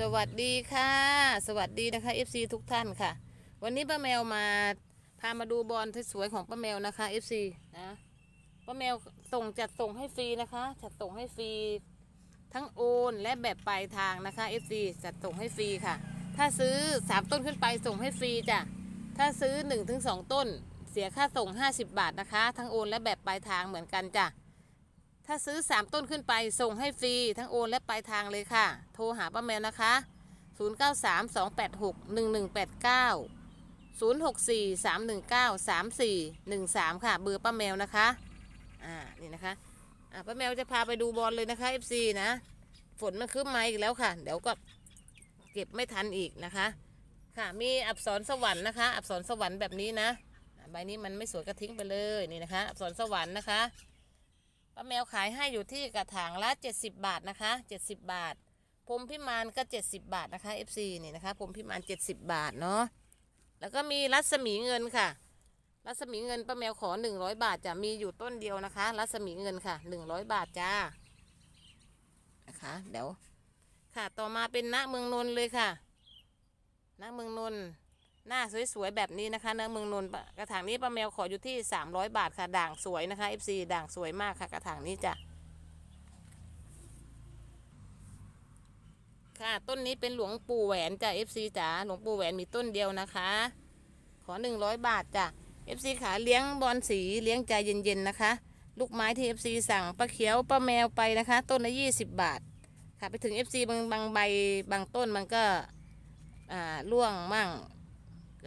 สวัสดีค่ะ สวัสดีนะคะ FC ทุกท่านค่ะ วันนี้ป้าแมวมาพามาดูบอลสวยๆของป้าแมวนะคะ FC นะป้าแมวส่งจัดส่งให้ฟรีนะคะ จัดส่งให้ฟรีทั้งโอนและแบบปลายทางนะคะ FC จัดส่งให้ฟรีค่ะ ถ้าซื้อ 3 ต้นขึ้นไปส่งให้ฟรีจ้ะถ้าซื้อ 1-2 ต้น เสียค่าส่ง 50 บาทนะคะ ทั้งโอนและแบบปลายทางเหมือนกันจ้ะ ถ้าซื้อ 3 ต้นขึ้นไปส่งให้ฟรี ทั้งโอนและปลายทางเลยค่ะ โทรหาป้าแมวนะคะ 0932861189 0643193413 ค่ะ เบอร์ป้าแมวนะคะ อ่า นี่นะคะ อ่า ป้าแมวจะพาไปดูบอลเลยนะคะ FC นะ ฝนมันคืบมาอีกแล้วค่ะ เดี๋ยวก็เก็บไม่ทันอีกนะคะ ค่ะ มีอักษรสวรรค์นะคะ อักษรสวรรค์แบบนี้นะ ใบนี้มันไม่สวยก็ทิ้งไปเลย นี่นะคะ อักษรสวรรค์นะคะ ป้าแมวขายให้อยู่ที่กระถางละ 70 บาทนะคะ 70 บาทพรมพิมานก็ 70 บาทนะคะ FC นี่นะคะพรมพิมาน 70 บาทเนาะแล้วก็มีรัศมีเงินค่ะ รัศมีเงินป้าแมวขอ 100 บาทจะมีอยู่ต้นเดียวนะคะ รัศมีเงินค่ะ 100 บาทจ้านะคะเดี๋ยวค่ะต่อมาเป็นณเมืองนนเลยค่ะณเมืองนน หน้าสวยๆแบบนี้นะคะณเมืองนนท์กระถางนี้ป้าแมวขออยู่ที่ 300 บาทค่ะด่างสวยนะคะ FC ด่างสวยมากค่ะ กระถางนี้จ้ะค่ะต้นนี้เป็นหลวงปู่แหวนจ้ะ FC จ๋าหลวงปู่แหวนมีต้นเดียวนะคะ ขอ 100 บาทจ้ะ FC ขาเลี้ยงบอลสีเลี้ยงใจเย็นๆนะคะ ลูกไม้ที่ FC สั่งป้าเขียวป้าแมวไปนะคะ ต้นละ 20 บาท ค่ะไปถึง FC บางบางใบบางต้นมันก็อ่าร่วงมั่ง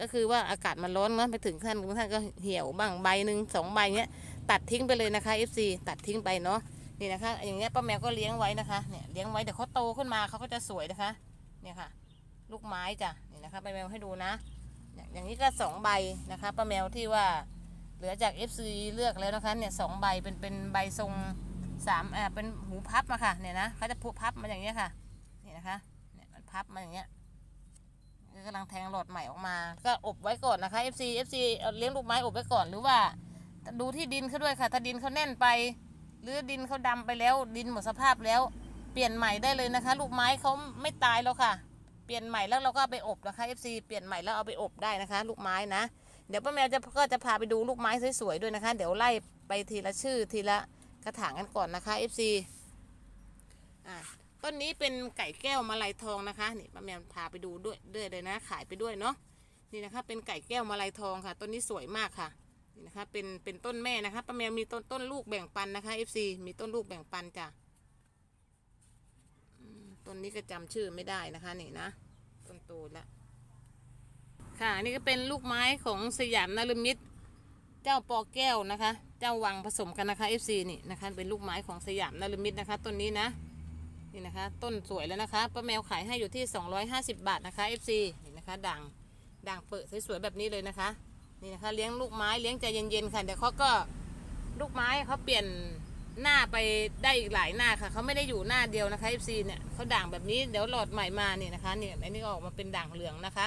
ก็คือว่าอากาศมันร้อนเนาะไปถึงท่านท่านก็เหี่ยวบ้างใบหนึ่งสองใบเนี้ยตัดทิ้งไปเลยนะคะ FC ตัดทิ้งไปเนาะนี่นะคะ อย่างเงี้ยป้าแมวก็เลี้ยงไว้นะคะเนี่ยเลี้ยงไว้เดี๋ยวเขาโตขึ้นมาเขาก็จะสวยนะคะเนี่ยค่ะ ลูกไม้จ้ะนี่นะคะป้าแมวให้ดูนะอย่างนี้ก็สองใบนะคะป้าแมวที่ว่าเหลือจาก FC เลือกแล้วนะคะเนี่ยสองใบเป็นเป็นใบทรงสามอ่าเป็นหูพับมาค่ะเนี่ยนะเขาจะพูพับมาอย่างเงี้ยค่ะนี่นะคะเนี่ยมันพับมาอย่างเงี้ย กำลังแทงหลอดใหม่ออกมา ก็อบไว้ก่อนนะคะ FC FC เลี้ยงลูกไม้อบไว้ก่อนหรือว่า ดูที่ดินเขาด้วยค่ะ ถ้าดินเขาแน่นไป หรือดินเขาดำไปแล้ว ดินหมดสภาพแล้ว เปลี่ยนใหม่ได้เลยนะคะ ลูกไม้เขาไม่ตายแล้วค่ะ เปลี่ยนใหม่แล้วเราก็าไปอบนะคะ FC เปลี่ยนใหม่แล้วเอาไปอบได้นะคะ ลูกไม้นะเดี๋ยวป้าแมวจะก็จะพาไปดูลูกไม้สวยๆด้วยนะคะ เดี๋ยวไล่ไปทีละชื่อทีละกระถางกันก่อนนะคะ FC อ่า ต้นนี้เป็นไก่แก้วมาลัยทองนะคะนี่ป้าแมวพาไปดูด้วยด้วยเลยนะ ขายไปด้วยเนาะนี่นะคะ เป็นไก่แก้วมาลัยทองค่ะ ต้นนี้สวยมากค่ะนี่นะคะ เป็นเป็นต้นแม่นะคะป้าแมวมีต้นต้นลูกแบ่งปันนะคะ FC มีต้นลูกแบ่งปันจ้ะต้นนี้ก็จำชื่อไม่ได้นะคะนี่นะต้นโตแล้วค่ะนี่ก็เป็นลูกไม้ของสยามนฤมิตเจ้าปอแก้วนะคะ เจ้าวังผสมกันนะคะ FC นี่นะคะ เป็นลูกไม้ของสยามนฤมิตนะคะต้นนี้นะ นี่นะคะ ต้นสวยแล้วนะคะป้าแมวขายให้อยู่ที่ 250 บาทนะคะ FC นี่นะคะด่างด่างเปิดสวยๆแบบนี้เลยนะคะ นี่นะคะเลี้ยงลูกไม้เลี้ยงใจเย็นๆค่ะเดี๋ยวเขาก็ลูกไม้เขาเปลี่ยนหน้าไปได้อีกหลายหน้าค่ะเขาไม่ได้อยู่หน้าเดียวนะคะ FC เนี่ยเขาด่างแบบนี้เดี๋ยวหลอดใหม่มาเนี่ยนะคะเนี่ยอันนี้ออกมาเป็นด่างเหลืองนะคะ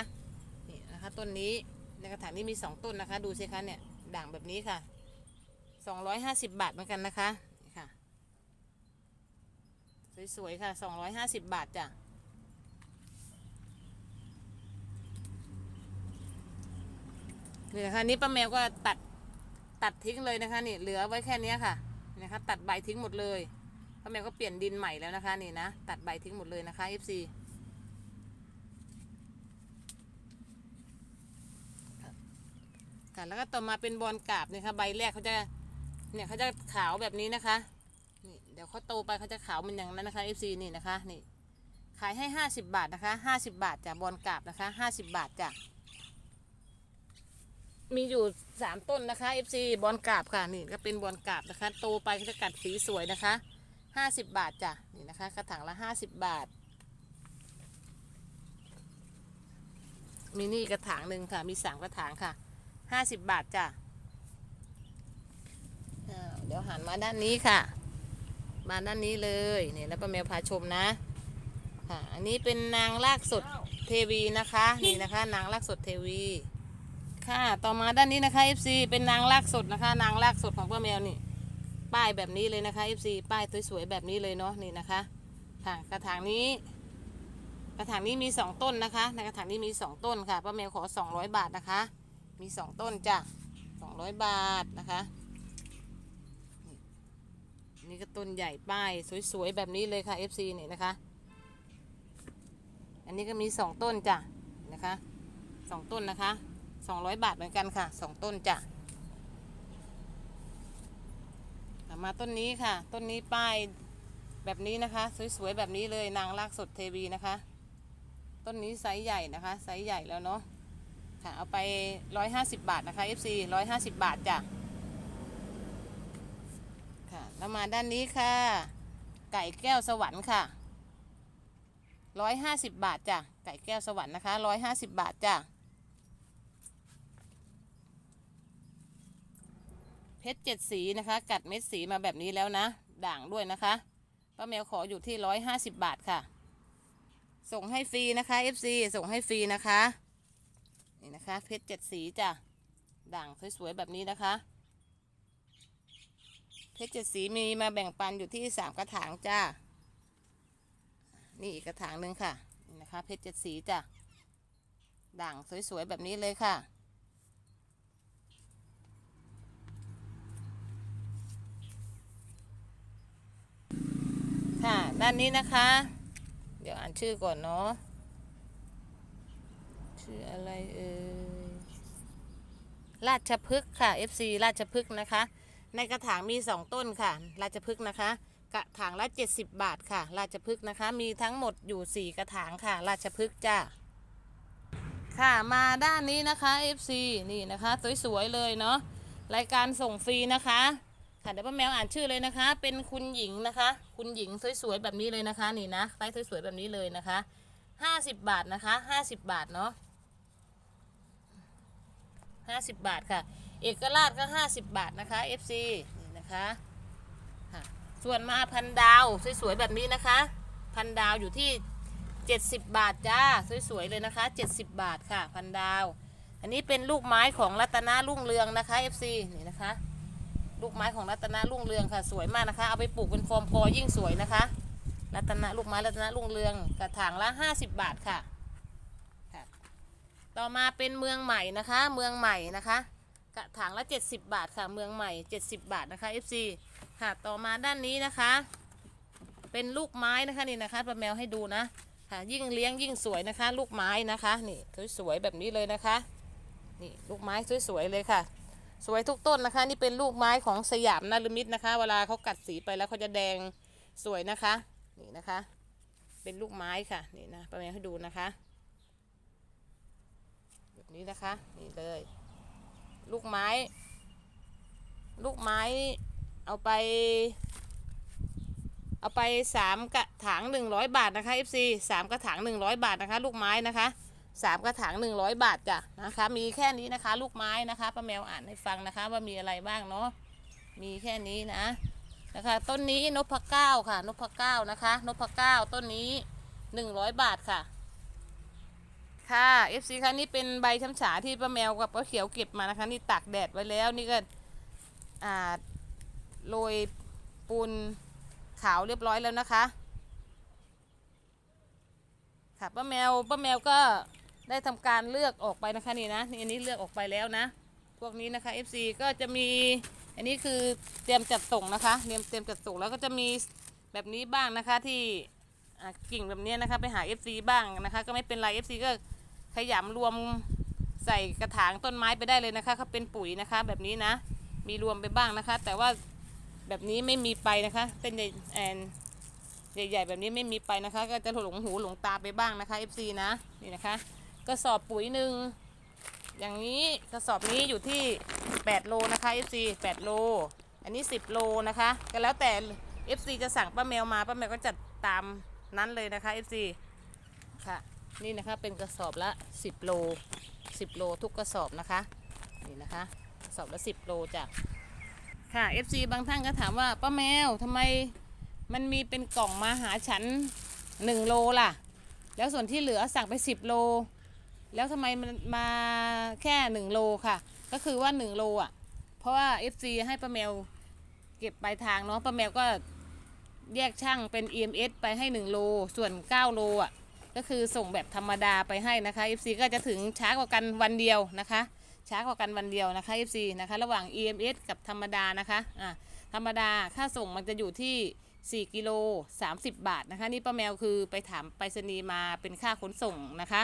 นี่นะคะต้นนี้ในกระถางนี้มีสองต้นนะคะ ดูสิคะเนี่ยด่างแบบนี้ค่ะ 250 บาทเหมือนกันนะคะ สวยๆค่ะ 250 บาทจ้ะนี่นะคะนี่ป้าแมวก็ตัดตัดทิ้งเลยนะคะนี่เหลือไว้แค่นี้ค่ะนี่นะคะตัดใบทิ้งหมดเลยป้าแมวก็เปลี่ยนดินใหม่แล้วนะคะนี่นะตัดใบทิ้งหมดเลยนะคะ FC ค่ะแล้วก็ต่อมาเป็นบอลกราบนี่ค่ะใบแรกเขาจะเนี่ยเขาจะขาวแบบนี้นะคะ ดี๋ยวเขาโตไปเขาจะขาวมันอย่างนั้นนะคะ FC นี่นะคะนี่ขายให้ 50 บาทนะคะ50 บาทจ้ะบอลกราบนะคะ50 บาทจ้ะมีอยู่ 3 ต้นนะคะ FC บอลกราบค่ะนี่ก็เป็นบอลกราบนะคะ โตไปเขาจะกัดสีสวยนะคะ 50 บาทจ้ะนี่นะคะกระถางละ 50 บาทมีนี่กระถางหนึ่งค่ะ มีสามกระถางค่ะ50บาทจ้ะเดี๋ยวหันมาด้านนี้ค่ะ มาด้านนี้เลยนี่แล้วป้าแมวพาชมนะค่ะอันนี้เป็นนางลากสดเทวีนะคะนี่นะคะ นางลากสดเทวี ค่ะต่อมาด้านนี้นะคะ FC เป็นนางลากสดนะคะ นางลากสดของป้าแมวนี่ป้ายแบบนี้เลยนะคะ FC ป้ายสวยๆแบบนี้เลยเนาะนี่นะคะค่ะกระถางนี้ กระถางนี้มีสองต้นนะคะในกระถางนี้มีสองต้นค่ะป้าแมวขอสองร้อยบาทนะคะ มีสองต้นจ้ะสองร้อยบาทนะคะ นี่ก็ต้นใหญ่ป้ายสวยๆแบบนี้เลยค่ะ FC นี่นะคะ อันนี้ก็มีสองต้นจ้ะนะคะสองต้นนะคะสองร้อยบาทเหมือนกันค่ะสองต้นจ้ะมาต้นนี้ค่ะ ต้นนี้ป้ายแบบนี้นะคะ สวยๆแบบนี้เลยนางลากสดเทวีนะคะ ต้นนี้ไซส์ใหญ่นะคะไซส์ใหญ่แล้วเนาะค่ะเอาไป 150 บาทนะคะ FC 150 บาทจ้ะ แล้วมาด้านนี้ค่ะ ไก่แก้วสวรรค์ค่ะ150บาทจ้ะไก่แก้วสวรรค์นะคะ150บาทจ้ะเพชรเจ็ดสีนะคะ กัดเม็ดสีมาแบบนี้แล้วนะ ด่างด้วยนะคะป้าแมวขออยู่ที่150บาทค่ะ ส่งให้ฟรีนะคะ FC ส่งให้ฟรีนะคะ นี่นะคะ เพชรเจ็ดสีจ้ะด่างสวยๆแบบนี้นะคะ ชรเจ็ดสีมีมาแบ่งปันอยู่ที่สามกระถางจ้า นี่อีกกระถางหนึ่งค่ะ นี่นะคะ เพชรเจ็ดสีจ้ะ ด่างสวยๆ แบบนี้เลยค่ะ ค่ะ ด้านนี้นะคะ เดี๋ยวอ่านชื่อก่อนเนาะ ชื่ออะไรเอ่ย ราชพฤกษ์ค่ะ FC ราชพฤกษ์นะคะ ในกระถางมี 2 ต้นค่ะ ราชพฤกษ์นะคะ กระถางละ 70 บาทค่ะ ราชพฤกษ์นะคะ มีทั้งหมดอยู่ 4 กระถางค่ะ ราชพฤกษ์จ้าค่ะมาด้านนี้นะคะ FC นี่นะคะสวยๆเลยเนาะรายการส่งฟรีนะคะค่ะเดี๋ยวป้าแมวอ่านชื่อเลยนะคะ เป็นคุณหญิงนะคะ คุณหญิงสวยๆแบบนี้เลยนะคะ นี่นะไซส์สวยๆแบบนี้เลยนะคะห้าสิบบาทนะคะห้าสิบบาทเนาะห้าสิบบาทค่ะ เอกราชก็ห้าสิบบาทนะคะ FC นี่นะคะค่ะส่วนมาพันดาวสวยๆแบบนี้นะคะ พันดาวอยู่ที่เจ็ดสิบบาทจ้าสวยๆเลยนะคะเจ็ดสิบบาทค่ะ พันดาว อันนี้เป็นลูกไม้ของรัตนารุ่งเรืองนะคะ FC นี่นะคะ ลูกไม้ของรัตนารุ่งเรืองค่ะ สวยมากนะคะ เอาไปปลูกเป็นฟอร์มกอยิ่งสวยนะคะ รัตนาลูกไม้รัตนารุ่งเรืองกระถางละ 50 บาทค่ะ ต่อมาเป็นเมืองใหม่นะคะ เมืองใหม่นะคะ กระถางละ 70 บาทค่ะเมืองใหม่ 70 บาทนะคะ FC ค่ะต่อมาด้านนี้นะคะ เป็นลูกไม้นะคะนี่นะคะป้าแมวให้ดูนะค่ะยิ่งเลี้ยงยิ่งสวยนะคะ ลูกไม้นะคะนี่สวยๆแบบนี้เลยนะคะนี่ลูกไม้สวยๆเลยค่ะ สวยทุกต้นนะคะ นี่เป็นลูกไม้ของสยามนารุมิตนะคะ เวลาเขากัดสีไปแล้วเขาจะแดงสวยนะคะนี่นะคะ เป็นลูกไม้ค่ะนี่นะป้าแมวให้ดูนะคะ แบบนี้นะคะนี่เลย ลูกไม้ ลูกไม้เอาไป เอาไปสามกระถางหนึ่งร้อยบาทนะคะ FC สามกระถางหนึ่งร้อยบาทนะคะ ลูกไม้นะคะสามกระถางหนึ่งร้อยบาทจ้ะนะคะ มีแค่นี้นะคะ ลูกไม้นะคะป้าแมวอ่านให้ฟังนะคะ ว่ามีอะไรบ้างเนาะมีแค่นี้นะนะคะ ต้นนี้นพเก้าค่ะนพเก้านะคะนพเก้าต้นนี้หนึ่งร้อยบาทค่ะ ค่ะ FC ค่ะนี่เป็นใบช้ำฉาที่ป้าแมวกับป้าเขียวเก็บมานะคะ นี่ตากแดดไว้แล้ว นี่ก็อ่าโรยปูนขาวเรียบร้อยแล้วนะคะ ค่ะป้าแมวป้าแมวก็ได้ทำการเลือกออกไปนะคะนี่นะนี่อันนี้เลือกออกไปแล้วนะ พวกนี้นะคะ FC ก็จะมีอันนี้คือเตรียมจัดส่งนะคะเตรียมเตรียมจัดส่งแล้วก็จะมีแบบนี้บ้างนะคะที่กิ่งแบบนี้นะคะไปหา FC บ้างนะคะ ก็ไม่เป็นไร FC ก็ ขยำรวมใส่กระถางต้นไม้ไปได้เลยนะคะเขาเป็นปุ๋ยนะคะ แบบนี้นะ มีรวมไปบ้างนะคะ แต่ว่าแบบนี้ไม่มีไปนะคะเส้นใหญ่แอนใหญ่ๆแบบนี้ไม่มีไปนะคะ ก็จะหลงหูหลงตาไปบ้างนะคะ FC นะนี่นะคะกระสอบปุ๋ยหนึ่งอย่างนี้กระสอบนี้อยู่ที่ 8 โลนะคะ FC 8 โล อันนี้ 10 โลนะคะ ก็แล้วแต่ FC จะสั่งป้าแมวมาป้าแมวก็จัดตามนั้นเลยนะคะ FC ค่ะ นี่นะคะเป็นกระสอบละ 10 โล 10 โลทุกกระสอบนะคะนี่นะคะกระสอบละ 10 โลจ้ะค่ะ FC บางท่านก็ถามว่าป้าแมวทำไมมันมีเป็นกล่องมาหาฉัน 1 โลล่ะ แล้วส่วนที่เหลือสั่งไป 10 โล แล้วทำไมมันมาแค่ 1 โลค่ะ ก็คือว่า 1 โลอะ เพราะว่า FC ให้ป้าแมวเก็บปลายทางเนาะป้าแมวก็แยกช่างเป็น EMS ไปให้ 1 โล ส่วน 9 โลอะ ก็คือส่งแบบธรรมดาไปให้นะคะ FC ก็จะถึงช้ากว่ากันวันเดียวนะคะ ช้ากว่ากันวันเดียวนะคะ FC นะคะ ระหว่าง EMS กับธรรมดานะคะอ่าธรรมดาค่าส่งมันจะอยู่ที่ 4 กิโล 30 บาทนะคะ นี่ป้าแมวคือไปถามไปรษณีย์มาเป็นค่าขนส่งนะคะ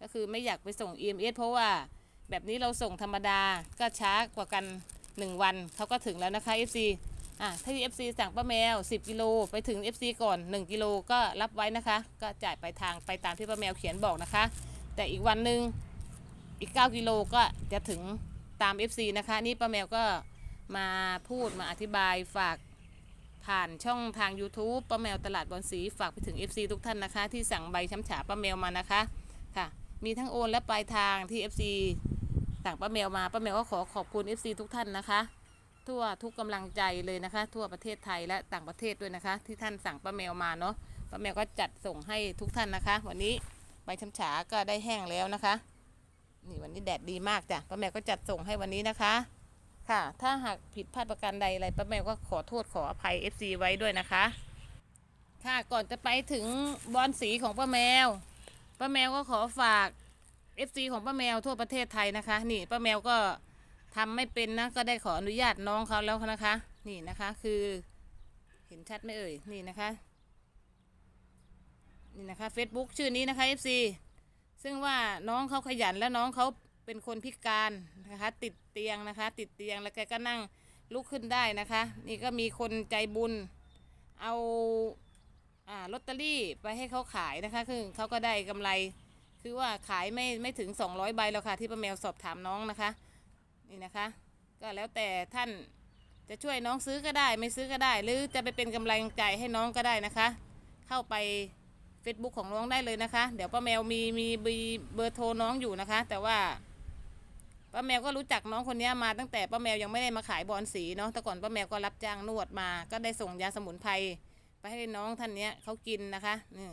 ก็คือไม่อยากไปส่ง EMS เพราะว่าแบบนี้เราส่งธรรมดาก็ช้ากว่ากัน 1 วันเขาก็ถึงแล้วนะคะ FC อะถ้าที่ FC สั่งป้าแมว 10 กิโล ไปถึง FC ก่อน 1 กิโลก็รับไว้นะคะ ก็จ่ายไปทางไปตามที่ป้าแมวเขียนบอกนะคะ แต่อีกวันหนึ่งอีก 9 กิโลก็จะถึงตาม FC นะคะ นี่ป้าแมวก็มาพูดมาอธิบายฝากผ่านช่องทาง YouTube ป้าแมวตลาดบอนสีฝากไปถึง FC ทุกท่านนะคะ ที่สั่งใบช้ำฉาป้าแมวมานะคะค่ะ มีทั้งโอนและปลายทางที่ FC สั่งป้าแมวมาป้าแมวก็ขอขอบคุณ FC ทุกท่านนะคะ ทั่วทุกกำลังใจเลยนะคะ ทั่วประเทศไทยและต่างประเทศด้วยนะคะ ที่ท่านสั่งป้าแมวมาเนาะป้าแมวก็จัดส่งให้ทุกท่านนะคะ วันนี้ใบช้ำฉาก็ได้แห้งแล้วนะคะ นี่วันนี้แดดดีมากจ้ะป้าแมวก็จัดส่งให้วันนี้นะคะ ค่ะ ถ้าหากผิดพลาดประการใดอะไรป้าแมวก็ขอโทษขออภัย FC ไว้ด้วยนะคะ ค่ะก่อนจะไปถึงบอลสีของป้าแมวป้าแมวก็ขอฝาก FC ของป้าแมวทั่วประเทศไทยนะคะ นี่ป้าแมวก็ ทำไม่เป็นนะก็ได้ขออนุญาตน้องเขาแล้วนะคะ นี่นะคะคือเห็นชัดไหมเอ่ยนี่นะคะ นี่นะคะ Facebook ชื่อนี้นะคะ FC ซึ่งว่าน้องเขาขยันและน้องเขาเป็นคนพิการนะคะ ติดเตียงนะคะ ติดเตียงแล้วแกก็นั่งลุกขึ้นได้นะคะ นี่ก็มีคนใจบุญเอาอ่าลอตเตอรี่ไปให้เขาขายนะคะ คือเขาก็ได้กำไร คือว่าขายไม่ไม่ถึง 200 ใบแล้วค่ะ ที่ป้าแมวสอบถามน้องนะคะ นี่นะคะ ก็แล้วแต่ท่านจะช่วยน้องซื้อก็ได้ไม่ซื้อก็ได้ หรือจะไปเป็นกำลังใจให้น้องก็ได้นะคะ เข้าไป Facebook ของน้องได้เลยนะคะ เดี๋ยวป้าแมวมีมีมีเบอร์โทรน้องอยู่นะคะ แต่ว่าป้าแมวก็รู้จักน้องคนนี้มาตั้งแต่ป้าแมวยังไม่ได้มาขายบอลสีเนาะแต่ก่อนป้าแมวก็รับจ้างนวดมา ก็ได้ส่งยาสมุนไพรไปให้น้องท่านเนี้ยเขากินนะคะนี่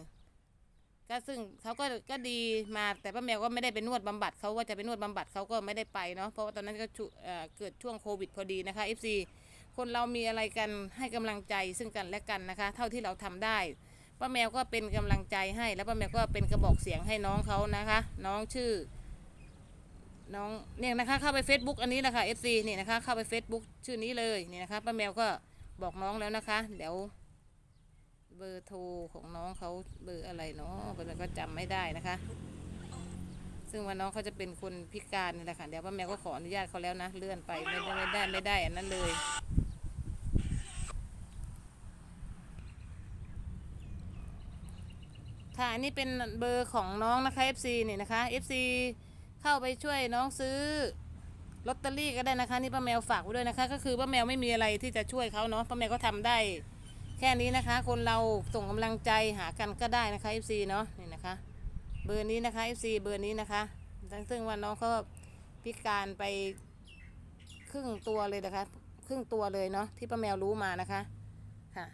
ก็ซึ่งเขาก็ก็ดีมาแต่ป้าแมวก็ไม่ได้ไปนวดบำบัดเขาว่าจะไปนวดบำบัดเขาก็ไม่ได้ไปเนาะเพราะว่าตอนนั้นก็เกิดช่วงโควิดพอดีนะคะ FC คนเรามีอะไรกันให้กำลังใจซึ่งกันและกันนะคะ เท่าที่เราทำได้ป้าแมวก็เป็นกำลังใจให้ แล้วป้าแมวก็เป็นกระบอกเสียงให้น้องเขานะคะ น้องชื่อ น้องเนี่ยนะคะ เข้าไป Facebook อันนี้แหละค่ะ FC นี่นะคะ เข้าไป Facebook ชื่อนี้เลยนี่นะคะป้าแมวก็บอกน้องแล้วนะคะ เดี๋ยว เบอร์โทรของน้องเขาเบอร์อะไรเนาะป้าแมวก็จำไม่ได้นะคะ ซึ่งว่าน้องเขาจะเป็นคนพิการนี่แหละค่ะเดี๋ยวป้าแมวก็ขออนุญาตเขาแล้วนะเลื่อนไปไม่ได้ไม่ได้ไม่ได้อันนั้นเลยค่ะอันนี้เป็นเบอร์ของน้องนะคะ FC นี่นะคะ FC เข้าไปช่วยน้องซื้อลอตเตอรี่ก็ได้นะคะ นี่ป้าแมวฝากไว้ด้วยนะคะ ก็คือป้าแมวไม่มีอะไรที่จะช่วยเขาเนาะป้าแมวก็ทำได้ แค่นี้นะคะ คนเราส่งกำลังใจหากันก็ได้นะคะ FC เนาะนี่นะคะ เบอร์นี้นะคะ FC เบอร์นี้นะคะซึ่งว่าน้องเขาพิการไปครึ่งตัวเลยนะคะ ครึ่งตัวเลยเนาะที่ป้าแมวรู้มานะคะค่ะ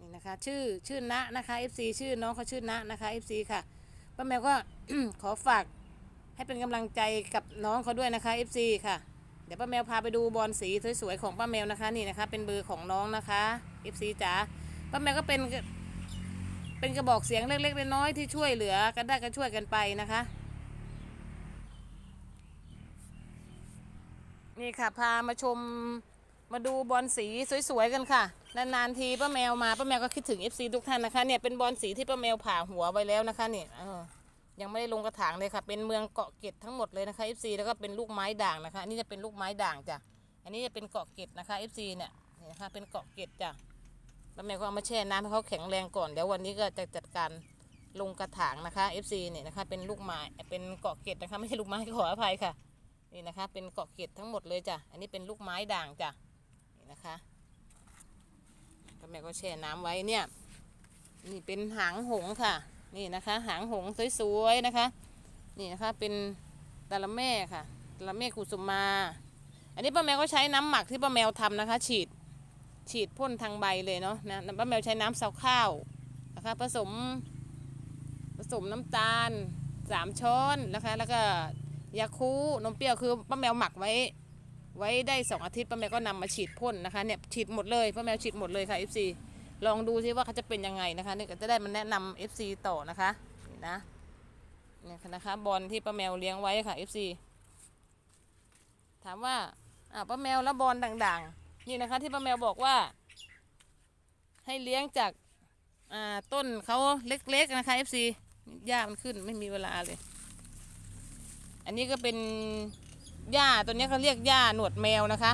นี่นะคะ ชื่อชื่อณนะคะ FC ชื่อน้องเขาชื่อณนะคะ FC ค่ะป้าแมวก็ขอฝากให้เป็นกำลังใจกับน้องเขาด้วยนะคะ FC ค่ะ เดี๋ยวป้าแมวพาไปดูบอลสีสวยๆของป้าแมวนะคะ นี่นะคะ เป็นเบอร์ของน้องนะคะ FC จ๋าป้าแมวก็เป็นเป็นกระบอกเสียงเล็กๆน้อยๆที่ช่วยเหลือกันได้ก็ช่วยกันไปนะคะ นี่ค่ะพามาชมมาดูบอลสีสวยๆกันค่ะ นานๆทีป้าแมวมาป้าแมวก็คิดถึง FC ทุกท่านนะคะเนี่ยเป็นบอลสีที่ป้าแมวผ่าหัวไว้แล้วนะคะเนี่ยยังไม่ได้ลงกระถางเลยค่ะ เป็นเมืองเกาะเกร็ดทั้งหมดเลยนะคะ FC แล้วก็เป็นลูกไม้ด่างนะคะอันนี้จะเป็นลูกไม้ด่างจ้ะอันนี้จะเป็นเกาะเกร็ดนะคะ FC เนี่ยนี่นะคะเป็นเกาะเกร็ดจ้ะ ป้าแมวก็เอามาแช่น้ำให้เขาแข็งแรงก่อน เดี๋ยววันนี้ก็จะจัดการลงกระถางนะคะ FC เนี่ยนะคะ เป็นลูกไม้เป็นเกาะเกร็ดนะคะไม่ใช่ลูกไม้ขออภัยค่ะ นี่นะคะ เป็นเกาะเกร็ดทั้งหมดเลยจ้ะ อันนี้เป็นลูกไม้ด่างจ้ะ นี่นะคะก็แม่ก็แช่น้ำไว้เนี่ย นี่เป็นหางหงค่ะ นี่นะคะ หางหงสวยๆนะคะ นี่นะคะ เป็นตะละแม่ค่ะตะละแม่กุสุมา อันนี้ป้าแมวก็ใช้น้ำหมักที่ป้าแมวทำนะคะ ฉีด ฉีดพ่นทางใบเลยเนาะนะป้าแมวใช้น้ำเสาข้าวนะคะผสมผสมน้ำตาลสามช้อนนะคะ แล้วก็ยาคูนมเปรี้ยวคือป้าแมวหมักไว้ ไว้ได้สองอาทิตย์ป้าแมวก็นำมาฉีดพ่นนะคะเนี่ยฉีดหมดเลยป้าแมวฉีดหมดเลยค่ะ FC ลองดูซิว่าเขาจะเป็นยังไงนะคะเนี่ยก็จะได้มาแนะนำ FC ต่อนะคะนี่นะเนี่ยนะคะบอลที่ป้าแมวเลี้ยงไว้ค่ะ FC ถามว่าอ่าป้าแมวแล้วบอลด่างๆ นี่นะคะที่ป้าแมวบอกว่า ให้เลี้ยงจากาต้นเขาเล็กๆนะคะ FC หญ้ามันขึ้นไม่มีเวลาเลย อันนี้ก็เป็นหญ้าตัวนี้เขาเรียกหญ้าหนวดแมวนะคะ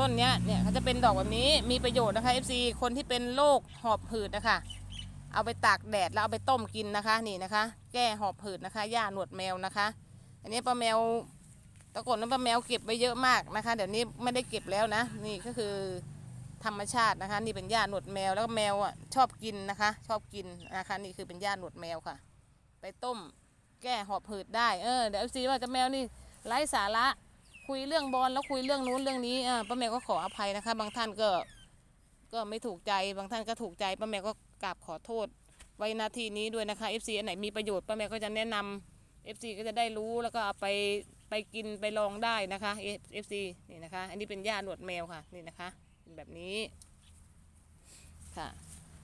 ต้นเนี้ยเนี่ยเขาจะเป็นดอกแบบนี้มีประโยชน์นะคะ FC คนที่เป็นโรคหอบหืดนะคะ เอาไปตากแดดแล้วเอาไปต้มกินนะคะนี่นะคะ แก้หอบหืดนะคะหญ้าหนวดแมวนะคะ อันนี้ป้าแมว แตะกอนนั้นป้าแมวเก็บไว้เยอะมากนะคะ เดี๋ยวนี้ไม่ได้เก็บแล้วนะ นี่ก็คือธรรมชาตินะคะ นี่เป็นหญ้าหนวดแมวแล้วก็แมวอะชอบกินนะคะ ชอบกินนะคะ นี่คือเป็นหญ้าหนวดแมวค่ะ ไปต้มแก้หอบหืดได้เออเดี๋ยวซีว่าจะแมวนี่ไร้สาระคุยเรื่องบอลแล้วคุยเรื่องนู้นเรื่องนี้อ่าป้าแมวก็ขออภัยนะคะ บางท่านก็ก็ไม่ถูกใจบางท่านก็ถูกใจป้าแมวก็กราบขอโทษ ไว้นาทีนี้ด้วยนะคะ FC อันไหนมีประโยชน์ป้าแมวก็จะแนะนำ FC ก็จะได้รู้แล้วก็เอาไป ไปกินไปลองได้นะคะ FC นี่นะคะ อันนี้เป็นหญ้าหนวดแมวค่ะนี่นะคะเป็นแบบนี้ค่ะ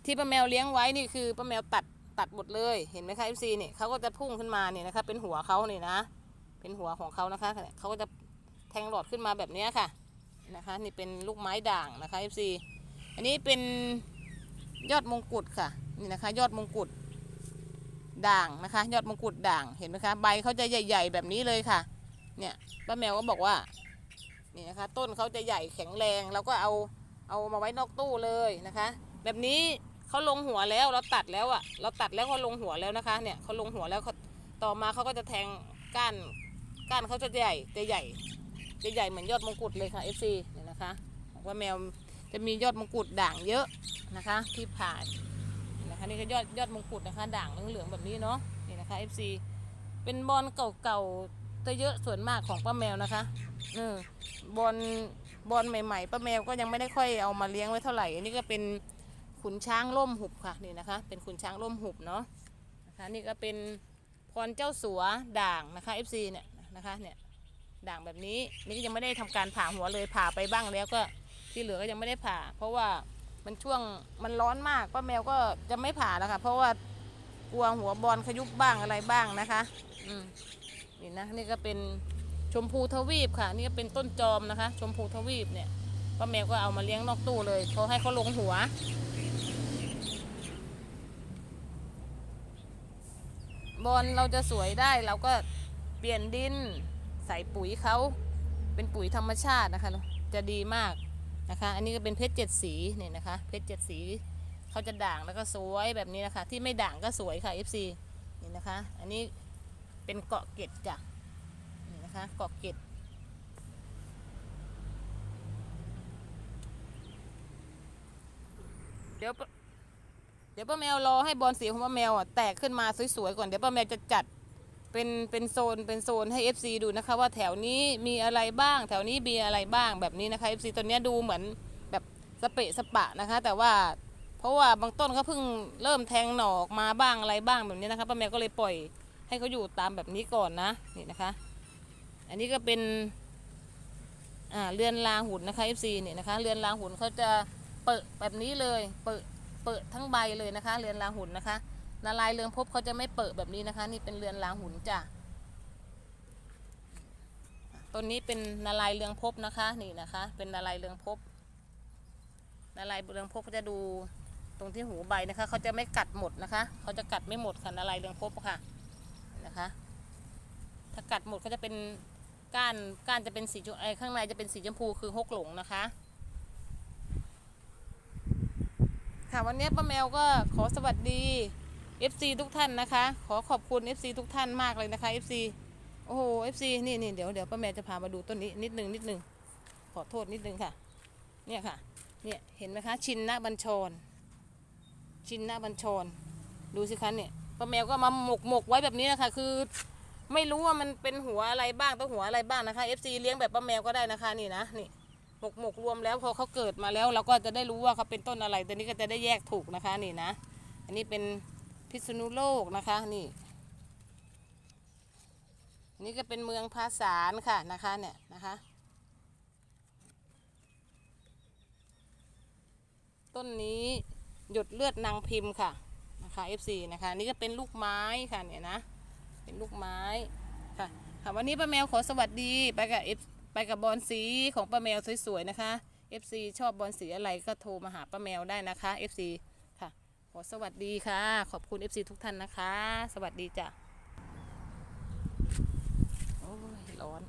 ที่ป้าแมวเลี้ยงไว้นี่คือป้าแมวตัดตัดหมดเลยเห็นไหมคะ FC เนี่ยเขาก็จะพุ่งขึ้นมาเนี่ยนะคะ เป็นหัวเขาเนี่ยนะ เป็นหัวของเขานะคะเขาก็จะแทงหลอดขึ้นมาแบบนี้ค่ะนะคะ นี่เป็นลูกไม้ด่างนะคะ FC อันนี้เป็นยอดมงกุฎค่ะนี่นะคะ ยอดมงกุฎด่างนะคะ ยอดมงกุฎด่างเห็นไหมคะ ใบเขาจะใหญ่ ๆ แบบนี้เลยค่ะ เนี่ยป้าแมวก็บอกว่านี่นะคะ ต้นเขาจะใหญ่แข็งแรงแล้วก็เอาเอามาไว้นอกตู้เลยนะคะ แบบนี้เขาลงหัวแล้วเราตัดแล้วอะเราตัดแล้วเขาลงหัวแล้วนะคะเนี่ยเขาลงหัวแล้วเขาต่อมาเขาก็จะแทงก้านก้านเขาจะใหญ่จะใหญ่ จะใหญ่เหมือนยอดมงกุฎเลยค่ะ FC เนี่ยนะคะบอกว่าแมวจะมียอดมงกุฎด่างเยอะนะคะ ที่ผ่านนะคะนี่ก็ยอดยอดมงกุฎนะคะ ด่างเหลืองๆแบบนี้เนาะนี่นะคะ FC เป็นบอลเก่าๆ จะเยอะส่วนมากของป้าแมวนะคะเออบอลบอลใหม่ๆป้าแมวก็ยังไม่ได้ค่อยเอามาเลี้ยงไว้เท่าไหร่ อันนี้ก็เป็นขุนช้างร่มหุบค่ะนี่นะคะ เป็นขุนช้างร่มหุบเนาะนะคะนี่ก็เป็นพรเจ้าสัวด่างนะคะ FC เนี่ยนะคะเนี่ยด่างแบบนี้นี่ก็ยังไม่ได้ทำการผ่าหัวเลยผ่าไปบ้างแล้วก็ที่เหลือก็ยังไม่ได้ผ่า เพราะว่ามันช่วงมันร้อนมากป้าแมวก็จะไม่ผ่าแล้วค่ะเพราะว่ากลัวหัวบอลขยุบบ้างอะไรบ้างนะคะ อืม นี่นะนี่ก็เป็นชมพูทวีปค่ะ นี่ก็เป็นต้นจอมนะคะ ชมพูทวีปเนี่ยป้าแมวก็เอามาเลี้ยงนอกตู้เลยเขาให้เขาลงหัว บอลเราจะสวยได้เราก็เปลี่ยนดินใส่ปุ๋ยเขาเป็นปุ๋ยธรรมชาตินะคะ จะดีมากนะคะ อันนี้ก็เป็นเพชรเจ็ดสีเนี่ยนะคะ เพชรเจ็ดสีเขาจะด่างแล้วก็สวยแบบนี้นะคะ ที่ไม่ด่างก็สวยค่ะ FC นี่นะคะ อันนี้ เป็นเกาะเกร็ดจ้ะนี่นะคะ เกาะเกร็ดเดี๋ยวเดี๋ยวป้าแมวรอให้บอลสีของป้าแมวอะแตกขึ้นมาสวยๆก่อนเดี๋ยวป้าแมวจะจัดเป็นเป็นโซนเป็นโซนให้ FC ดูนะคะว่าแถวนี้มีอะไรบ้าง แถวนี้มีอะไรบ้างแบบนี้นะคะ FC ตัวเนี้ยดูเหมือนแบบสเปะสปะนะคะ แต่ว่าเพราะว่าบางต้นเขาเพิ่งเริ่มแทงหนอออกมาบ้างอะไรบ้างแบบนี้นะคะป้าแมวก็เลยปล่อย ให้เขาอยู่ตามแบบนี้ก่อนนะนี่นะคะ อันนี้ก็เป็นเรือนลาหุ่นนะคะ FC เนี่ยนะคะเรือนลาหุ่นเขาจะเปิดแบบนี้เลย เปิดเปิดทั้งใบเลยนะคะ เรือนลาหุ่นนะคะนาลายเรืองภพบเขาจะไม่เปิดแบบนี้นะคะ นี่เป็นเรือนลาหุ่นจ้ะต้นนี้เป็นนาลายเรืองภพบนะคะนี่นะคะ เป็นนาลายเรืองภพบนาลายเรืองภพบเขาจะดูตรงที่หูใบนะคะเขาจะไม่กัดหมดนะคะเขาจะกัดไม่หมดค่ะนาลายเรืองภพบค่ะ นะคะ ถ้ากัดหมดเขาจะเป็นก้านก้านจะเป็นสีชมไอ้ข้างในจะเป็นสีชมพูคือฮกหลงนะคะ ค่ะวันนี้ป้าแมวก็ขอสวัสดี FC ทุกท่านนะคะ ขอขอบคุณ FC ทุกท่านมากเลยนะคะ FC โอ้โห FC นี่นี่เดี๋ยวเดี๋ยวป้าแมวจะพามาดูต้นนี้นิดนึงนิดนึงขอโทษนิดนึงค่ะ เนี่ยค่ะ เนี่ยเห็นไหมคะ ชินนะบัญชร ชินนะบัญชร ดูสิคะเนี่ย ป้าแมวก็มาหมกหมกไว้แบบนี้นะคะ คือ ไม่รู้ว่ามันเป็นหัวอะไรบ้างตัวหัวอะไรบ้างนะคะ FC เลี้ยงแบบป้าแมวก็ได้นะคะนี่นะนี่หมกหมกรวมแล้วพอเขาเกิดมาแล้วเราก็จะได้รู้ว่าเขาเป็นต้นอะไรตัวนี้ก็จะได้แยกถูกนะคะนี่นะ อันนี้เป็นพิษณุโลกนะคะนี่นี่ก็เป็นเมืองภาษานค่ะนะคะเนี่ยนะคะ ต้นนี้หยดเลือดนางพิมพ์ค่ะ นะคะ FC นะคะ นี่ก็เป็นลูกไม้ค่ะเนี่ยนะ เป็นลูกไม้ค่ะค่ะวันนี้ป้าแมวขอสวัสดีไปกับ F ไปกับบอลสีของป้าแมวสวยๆนะคะ FC ชอบบอลสีอะไรก็โทรมาหาป้าแมวได้นะคะ FC ค่ะ ขอสวัสดีค่ะ ขอบคุณ FC ทุกท่านนะคะ สวัสดีจ้ะโอ้ยร้อน